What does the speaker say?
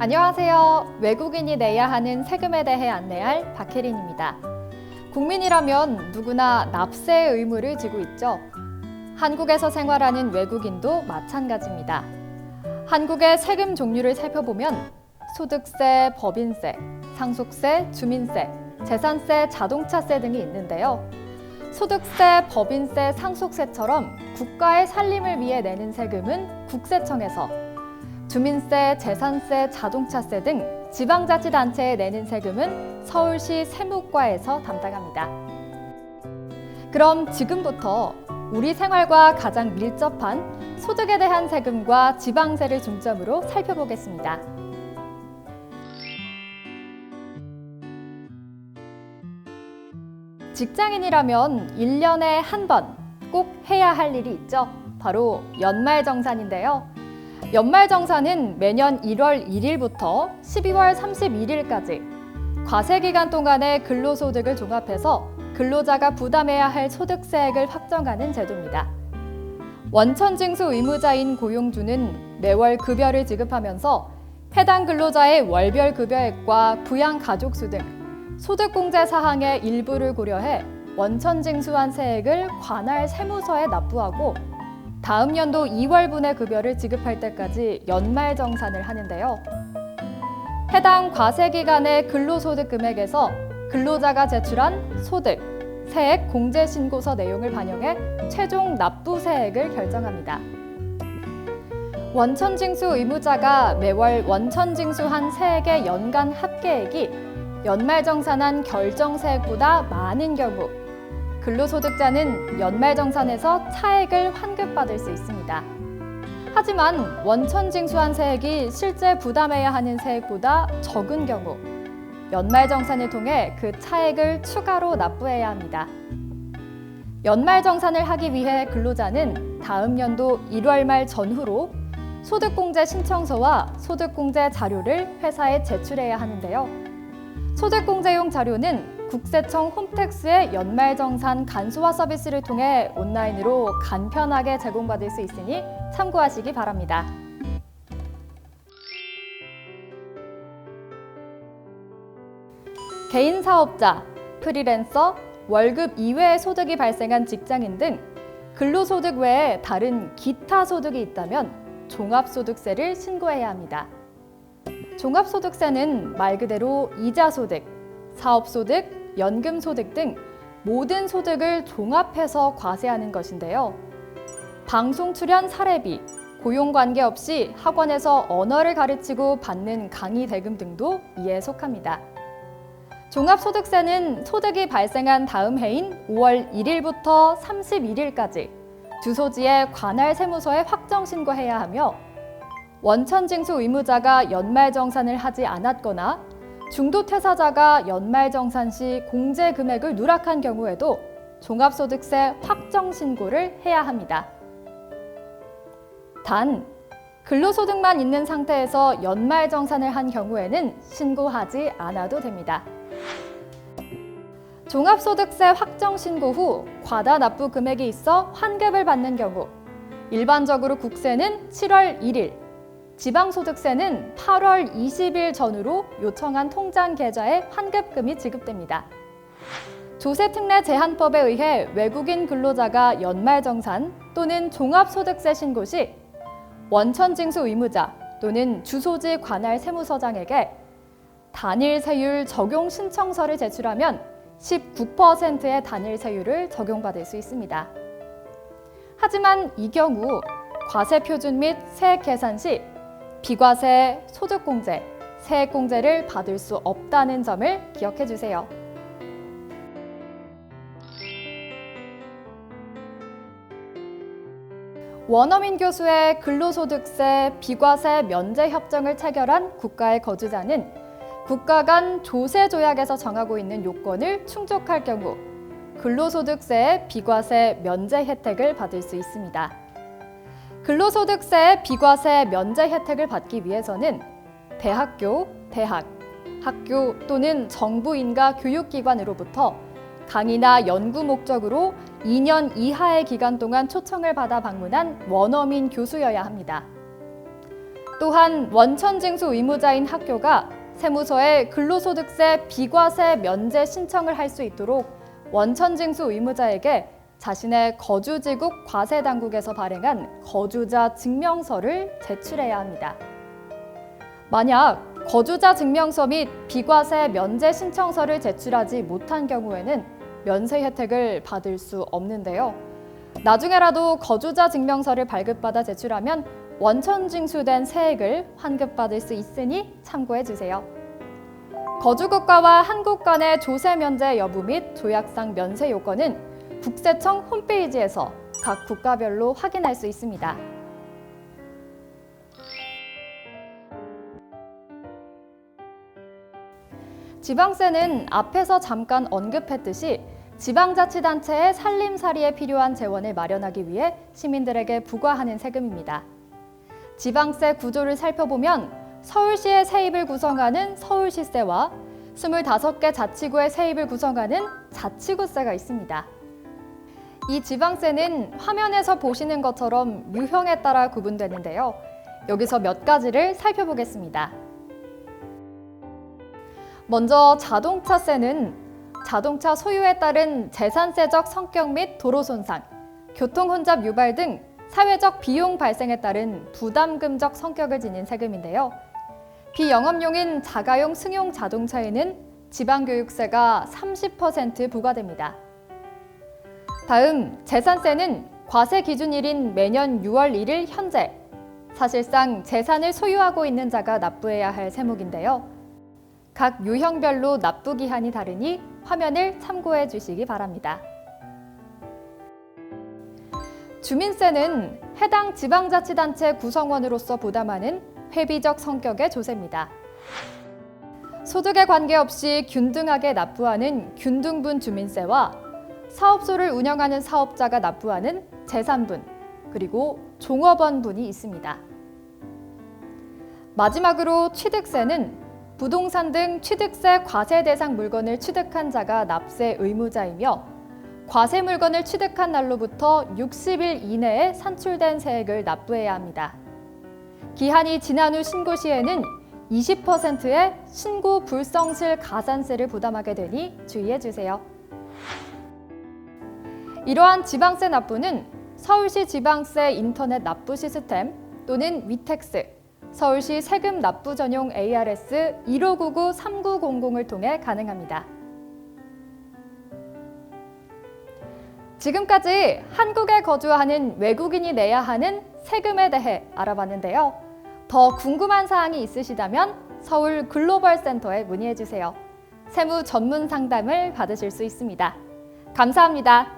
안녕하세요. 외국인이 내야 하는 세금에 대해 안내할 박혜린입니다. 국민이라면 누구나 납세의 의무를 지고 있죠. 한국에서 생활하는 외국인도 마찬가지입니다. 한국의 세금 종류를 살펴보면 소득세, 법인세, 상속세, 주민세, 재산세, 자동차세 등이 있는데요. 소득세, 법인세, 상속세처럼 국가의 살림을 위해 내는 세금은 국세청에서 주민세, 재산세, 자동차세 등 지방자치단체에 내는 세금은 서울시 세무과에서 담당합니다. 그럼 지금부터 우리 생활과 가장 밀접한 소득에 대한 세금과 지방세를 중점으로 살펴보겠습니다. 직장인이라면 1년에 한 번 꼭 해야 할 일이 있죠. 바로 연말정산인데요. 연말정산은 매년 1월 1일부터 12월 31일까지 과세 기간 동안의 근로소득을 종합해서 근로자가 부담해야 할 소득세액을 확정하는 제도입니다. 원천징수 의무자인 고용주는 매월 급여를 지급하면서 해당 근로자의 월별 급여액과 부양 가족수 등 소득공제 사항의 일부를 고려해 원천징수한 세액을 관할 세무서에 납부하고 다음 연도 2월분의 급여를 지급할 때까지 연말 정산을 하는데요. 해당 과세 기간의 근로소득 금액에서 근로자가 제출한 소득, 세액 공제 신고서 내용을 반영해 최종 납부 세액을 결정합니다. 원천징수 의무자가 매월 원천징수한 세액의 연간 합계액이 연말정산한 결정세액보다 많은 경우 근로소득자는 연말정산에서 차액을 환급받을 수 있습니다. 하지만 원천징수한 세액이 실제 부담해야 하는 세액보다 적은 경우 연말정산을 통해 그 차액을 추가로 납부해야 합니다. 연말정산을 하기 위해 근로자는 다음 연도 1월 말 전후로 소득공제 신청서와 소득공제 자료를 회사에 제출해야 하는데요. 소득공제용 자료는 국세청 홈택스의 연말정산 간소화 서비스를 통해 온라인으로 간편하게 제공받을 수 있으니 참고하시기 바랍니다. 개인 사업자, 프리랜서, 월급 이외의 소득이 발생한 직장인 등 근로소득 외에 다른 기타 소득이 있다면 종합소득세를 신고해야 합니다. 종합소득세는 말 그대로 이자소득, 사업소득, 연금소득 등 모든 소득을 종합해서 과세하는 것인데요. 방송 출연 사례비, 고용 관계없이 학원에서 언어를 가르치고 받는 강의 대금 등도 이에 속합니다. 종합소득세는 소득이 발생한 다음 해인 5월 1일부터 31일까지 주소지의 관할 세무서에 확정 신고해야 하며 원천 징수 의무자가 연말 정산을 하지 않았거나 중도 퇴사자가 연말 정산 시 공제 금액을 누락한 경우에도 종합소득세 확정 신고를 해야 합니다. 단, 근로소득만 있는 상태에서 연말 정산을 한 경우에는 신고하지 않아도 됩니다. 종합소득세 확정 신고 후 과다 납부 금액이 있어 환급을 받는 경우 일반적으로 국세는 7월 1일, 지방소득세는 8월 20일 전후로 요청한 통장 계좌에 환급금이 지급됩니다. 조세특례 제한법에 의해 외국인 근로자가 연말정산 또는 종합소득세 신고 시 원천징수 의무자 또는 주소지 관할 세무서장에게 단일 세율 적용 신청서를 제출하면 19%의 단일 세율을 적용받을 수 있습니다. 하지만 이 경우 과세 표준 및 세액 계산 시 비과세, 소득공제, 세액공제를 받을 수 없다는 점을 기억해 주세요. 원어민 교수의 근로소득세 비과세 면제 협정을 체결한 국가의 거주자는 국가 간 조세 조약에서 정하고 있는 요건을 충족할 경우 근로소득세의 비과세 면제 혜택을 받을 수 있습니다. 근로소득세의 비과세 면제 혜택을 받기 위해서는 대학교, 대학, 학교 또는 정부인가 교육기관으로부터 강의나 연구 목적으로 2년 이하의 기간 동안 초청을 받아 방문한 원어민 교수여야 합니다. 또한 원천징수 의무자인 학교가 세무서에 근로소득세 비과세 면제 신청을 할 수 있도록 원천징수 의무자에게 자신의 거주지국 과세당국에서 발행한 거주자 증명서를 제출해야 합니다. 만약 거주자 증명서 및 비과세 면제 신청서를 제출하지 못한 경우에는 면세 혜택을 받을 수 없는데요. 나중에라도 거주자 증명서를 발급받아 제출하면 원천 징수된 세액을 환급받을 수 있으니 참고해 주세요. 거주국가와 한국 간의 조세 면제 여부 및 조약상 면세 요건은 국세청 홈페이지에서 각 국가별로 확인할 수 있습니다. 지방세는 앞에서 잠깐 언급했듯이 지방자치단체의 살림살이에 필요한 재원을 마련하기 위해 시민들에게 부과하는 세금입니다. 지방세 구조를 살펴보면 서울시의 세입을 구성하는 서울시세와 25개 자치구의 세입을 구성하는 자치구세가 있습니다. 이 지방세는 화면에서 보시는 것처럼 유형에 따라 구분되는데요. 여기서 몇 가지를 살펴보겠습니다. 먼저 자동차세는 자동차 소유에 따른 재산세적 성격 및 도로 손상, 교통 혼잡 유발 등 사회적 비용 발생에 따른 부담금적 성격을 지닌 세금인데요. 비영업용인 자가용 승용 자동차에는 지방교육세가 30% 부과됩니다. 다음 재산세는 과세 기준일인 매년 6월 1일 현재 사실상 재산을 소유하고 있는 자가 납부해야 할 세목인데요. 각 유형별로 납부 기한이 다르니 화면을 참고해 주시기 바랍니다. 주민세는 해당 지방자치단체 구성원으로서 부담하는 회비적 성격의 조세입니다. 소득에 관계없이 균등하게 납부하는 균등분 주민세와 사업소를 운영하는 사업자가 납부하는 재산분, 그리고 종업원분이 있습니다. 마지막으로 취득세는 부동산 등 취득세 과세 대상 물건을 취득한 자가 납세 의무자이며 과세 물건을 취득한 날로부터 60일 이내에 산출된 세액을 납부해야 합니다. 기한이 지난 후 신고 시에는 20%의 신고 불성실 가산세를 부담하게 되니 주의해 주세요. 이러한 지방세 납부는 서울시 지방세 인터넷 납부 시스템 또는 위텍스, 서울시 세금 납부 전용 ARS 1599-3900을 통해 가능합니다. 지금까지 한국에 거주하는 외국인이 내야 하는 세금에 대해 알아봤는데요. 더 궁금한 사항이 있으시다면 서울 글로벌 센터에 문의해 주세요. 세무 전문 상담을 받으실 수 있습니다. 감사합니다.